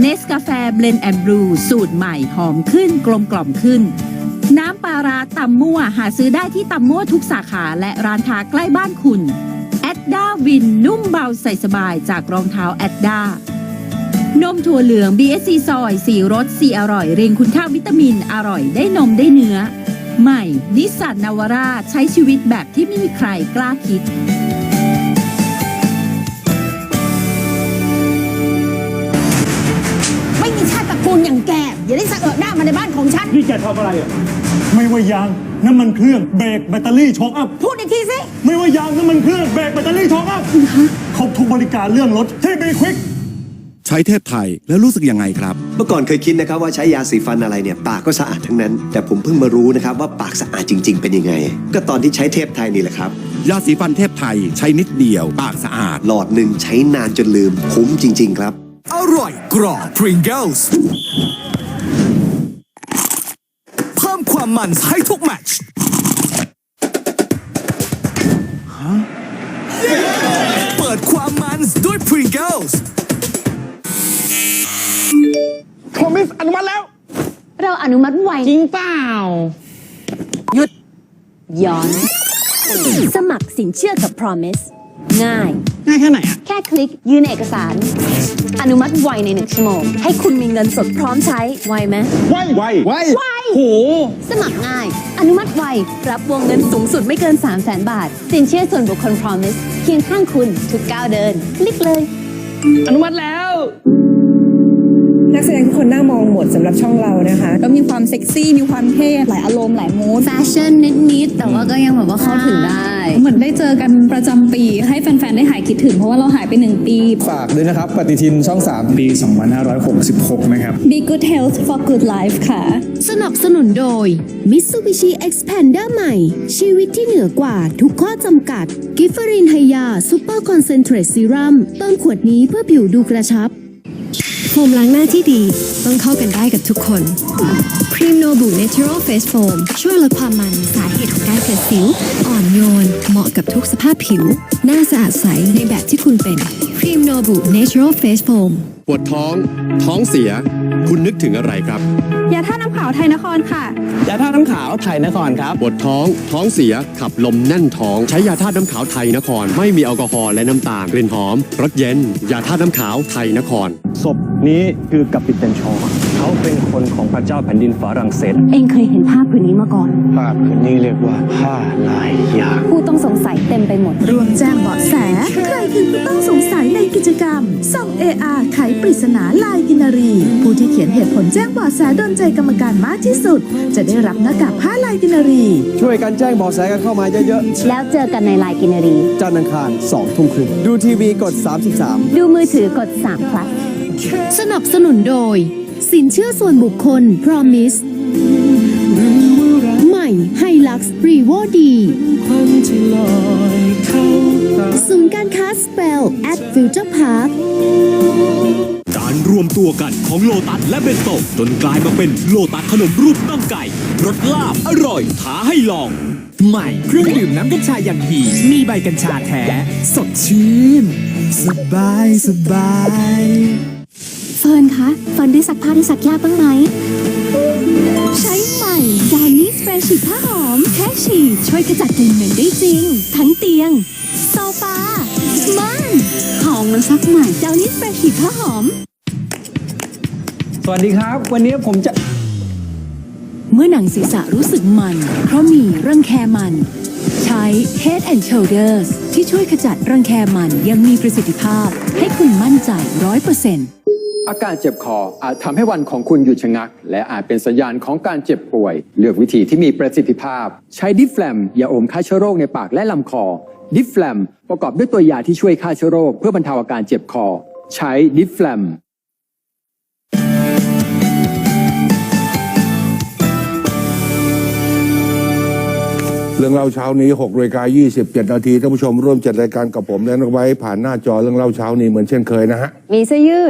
เนสกาแฟเบลนแอนด์บรูสูตรใหม่หอมขึ้นกลมกล่อมขึ้น น้ำปลาร้าตำมั่วหาซื้อได้ที่ตำมั่วทุกสาขาและร้านค้าใกล้บ้านคุณแอดด้าวินนุ่มเบาใส่สบายจากรองเท้าแอดด้านมถั่วเหลือง BSC ซอยสีรสสีอร่อย เรียงคุณค่าวิตามินอร่อยได้นมได้เนื้อ ใหม่ นิสสันนาวาร่าใช้ชีวิตแบบที่ไม่มีใครกล้าคิด อย่างแกอย่าได้สะเอะหน้ามาในบ้านของฉัน นี่แกทำอะไรอะ ไม่ว่ายางน้ำมันเครื่องเบรกแบตเตอรี่ช็อคอัพ พูดอีกทีสิ ไม่ว่ายางน้ำมันเครื่องเบรกแบตเตอรี่ช็อคอัพครบทุกบริการเรื่องรถที่บีควิกใช้เทพไทยแล้วรู้สึกยังไงครับ เมื่อก่อนเคยคิดนะครับว่าใช้ยาสีฟันอะไรเนี่ยปากก็สะอาดทั้งนั้น แต่ผมเพิ่งมารู้นะครับว่าปากสะอาดจริง ๆ เป็นยังไง ก็ตอนที่ใช้เทพไทยนี่แหละครับยาสีฟันเทพไทยใช้นิดเดียว ปากสะอาดหลอดหนึ่งใช้นานจนลืมคุ้มจริง ๆ ครับ อร่อยกรอบ Pringles เพิ่ มความมันให้ทุกแมตช์เปิดความมันด้วย Pringles เราอนุมัติไวจริงเปล่าย้อน สมัครสินเชื่อกับ Promise ง่าย ง่ายแค่ไหนอะแค่คลิกยื่นเอกสาร อนุมัติไวในหนึ่งชั่วโมง ให้คุณมีเงินสดพร้อมใช้ ไวไหม ไวไวไวไวโหสมัครง่าย อนุมัติไว รับวงเงินสูงสุดไม่เกิน 3 0 0 0 0 0บาท สินเชื่อส่วนบุคคล Promise เคียงข้างคุณทุกก้าวเดิน คลิกเลย อนุมัติแล้ว นักแสดงทุกคนน่ามองหมดสำหรับช่องเรานะคะ ก็มีความเซ็กซี่ มีความเท่หลายอารมณ์หลายมูดแฟชั่นนิดๆแต่ว่าก็ยังแบบว่าเข้าถึงได้ เหมือนได้เจอกันประจำปี ให้แฟนๆ ได้หายคิดถึงเพราะว่าเราหายไปหนึ่งปี ฝากด้วยนะครับ ปฏิทินช่อง 3 ปี 2566 นะครับ Be good health for good life ค่ะ สนับสนุนโดย Mitsubishi Expander ใหม่ ชีวิตที่เหนือกว่าทุกข้อจำกัด กิฟฟรินไฮยาซูเปอร์คอนเซนเทรตซีรัมเติมขวดนี้เพื่อผิวดูกระชับ โฟมล้างหน้าที่ดีต้องเข้ากันได้กับทุกคนครีมโนบุเนเชอรัลเฟสโฟมช่วยลดความมันสาเหตุของการเกิดสิว อ่อนโยน เหมาะกับทุกสภาพผิว หน้าสะอาดใสในแบบที่คุณเป็นครีมโนบุเนเชอรัลเฟสโฟม วดท้อง ท้องเสีย คุณนึกถึงอะไรครับยาท่าน้ำขาวไทยนครค่ะยาท่าน้ำขาวไทยนครครับปวดท้อง ท้องเสีย ขับลมแน่นท้อง ใช้ยาธาตุน้ำขาวไทยนคร ไม่มีแอลกอฮอล์และน้ำตาลกลิ่นหอมรสเย็นยาธาตุน้ำขาวไทยนครศพนี้คือกัปตันชอ เขาเป็นคนของพระเจ้าแผ่นดินฝรั่งเศส เองเคยเห็นภาพผืนนี้มาก่อนภาพคืนนี้เรียกว่าผ้าลายยางผู้ต้องสงสัยเต็มไปหมดร่วมแจ้งเบาะแส ใครคือผู้ต้องสงสัยในกิจกรรมส่อง AR ไขปริศนาลายกินรี ผู้ที่เขียนเหตุผลแจ้งเบาะแสโดนใจกรรมการมากที่สุด จะได้รับหน้ากากผ้าลายกินรี ช่วยกันแจ้งเบาะแสกันเข้ามาเยอะแล้วเจอกันในไลน์กินรีๆจันทร์อังคาร2ทุ่มครึ่งดูทีวีกด 33 ดูมือถือกด3 plus สนับสนุนโดย สินเชื่อส่วนบุคคล Promise ใหม่ไฮลักซ์รีโวดีศูนย์การค้าสเปล at Future Park การรวมตัวกันของโลตัสและเบนโตจนกลายมาเป็นโลตัสขนมรูปน่องไก่รสลาบอร่อยท้าให้ลอง ใหม่เครื่องดื่มน้ำกัญชายันฮีมีใบกัญชาแท้ สดชื่น สบายสบาย เฟิร์นคะ เฟิร์นได้ซักผ้าได้ซักยากบ้างไหม ใช้ใหม่ดานิสเฟรชิผ้าหอม แค่ฉีดช่วยขจัดกลิ่นเหม็นได้จริง ทั้งเตียง โซฟาม่านหอมมันซักใหม่ดานิสเฟรชิผ้าหอม สวัสดีครับ วันนี้ผมจะเมื่อหนังศีรษะรู้สึกมัน เพราะมีรังแคมัน ใช้ Head and Shoulders ที่ช่วยขจัดรังแคมันอยังมีประสิทธิภาพ ให้คุณมั่นใจร้อยเปอร์เซ็นต์ อาการเจ็บคออาจทำให้วันของคุณหยุดชะงัก และอาจเป็นสัญญาณของการเจ็บป่วย เลือกวิธีที่มีประสิทธิภาพ ใช้ดิฟแฟลมยาอมฆ่าเชื้อโรคในปากและลำคอ ดิฟแฟลมประกอบด้วยตัวยาที่ช่วยฆ่าเชื้อโรคเพื่อบรรเทาอาการเจ็บคอ ใช้ดิฟแฟลมเรื่องเล่าเช้านี้6นาฬิกา27 นาทีท่านผู้ชมร่วมจัดรายการกับผมและนักไว้ผ่านหน้าจอเรื่องเล่าเช้านี้เหมือนเช่นเคยนะฮะ มีเสื้อยืด